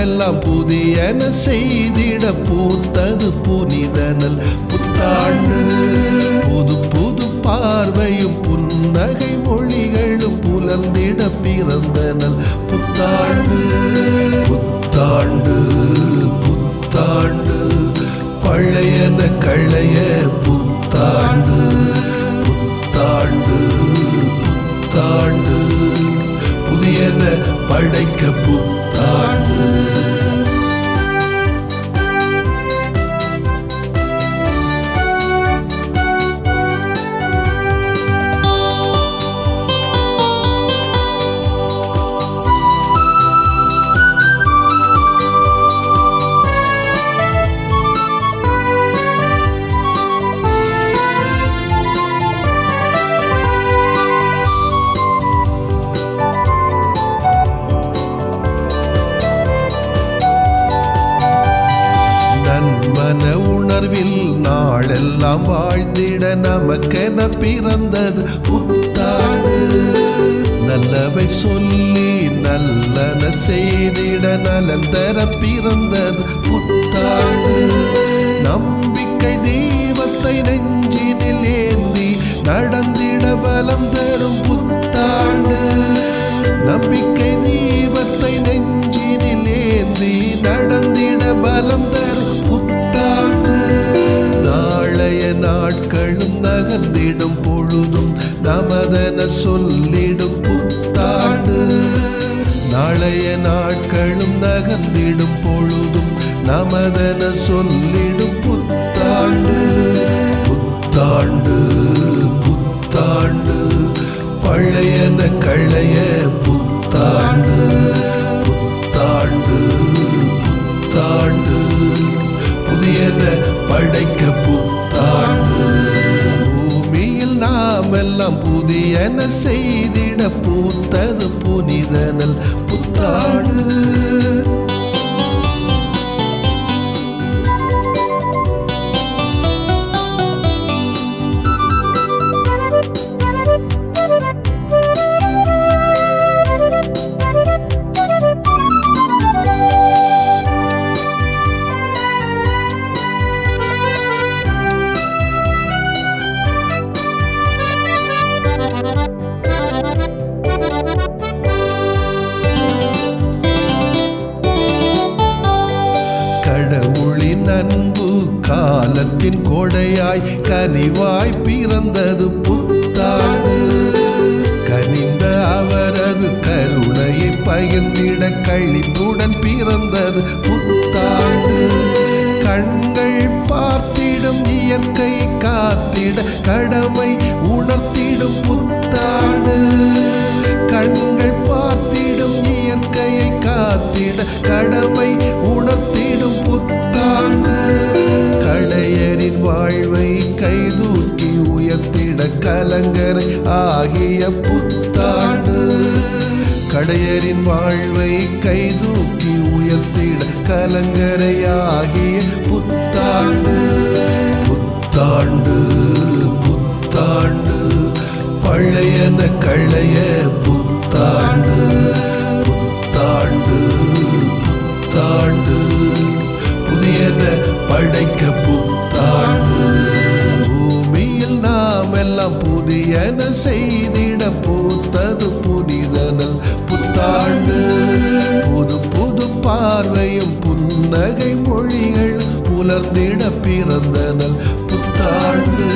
எல்லாம் புதியன செய்திட பூத்தது புனிதனல் புத்தாண்டு. புது புது பார்வையும் புன்னகை மொழிகளும் புலர்ந்திட பிறந்தனல் புத்தாண்டு. புத்தாண்டு புத்தாண்டு பழையன களைய புத்தாண்டு. புதியன படைக்க புத்தாண்டு. உணர்வில் நாளெல்லாம் வாழ்ந்திட நமக்கென பிறந்தது புத்தாண்டு. நல்லவை சொல்லி நல்லன செய்திட நலன் தர பிறந்தது புத்தாண்டு. நம்பிக்கை தெய்வத்தை நெஞ்சினில் ஏந்தி நடந்திட பலம் தரும் புத்தாண்டு. நம்பிக்கை நாட்களும் நகர்ந்திடும் பொழுதும் நமதென சொல்லிடும் புத்தாண்டு. நாளைய நாட்களும் நகர்ந்திடும் பொழுதும் நமதென சொல்லிடும் புத்தாண்டு. புத்தாண்டு புத்தாண்டு பழையன களைய புத்தாண்டு. புத்தாண்டு புத்தாண்டு புதியன படைக்க புத்தாண்டு நாமெல்லாம் புதியன செய்திட பூத்தது புனிதனல் புத்தாடு அன்பு காலத்தின் கொடையாய் கனிவாய் பிறந்தது புத்தாண்டு. கனிந்த அவரது கருணையை பகிர்ந்திட கழிப்புடன் பிறந்தது புத்தாண்டு. கண்கள் பார்த்திடும் இயற்கை காத்திட கடமை வாழ்வை கைதூக்கி உயர்த்திட கலங்கரை ஆகிய புத்தாண்டு. கடையரின் வாழ்வை கைதூக்கி உயர்த்திட கலங்கரை ஆகிய புத்தாண்டு. புத்தாண்டு புத்தாண்டு பழையன களைய புத்தாண்டு. புத்தாண்டு புத்தாண்டு புதியன படைக்க புத்தாண்டு. பூமியில் நாம் எல்லாம் புதியன செய்திட பூத்தது புனிதனல் புத்தாண்டு. புது புது பார்வையும் புன்னகை மொழிகள் புலர்ந்திட பிறந்தனல் புத்தாண்டு.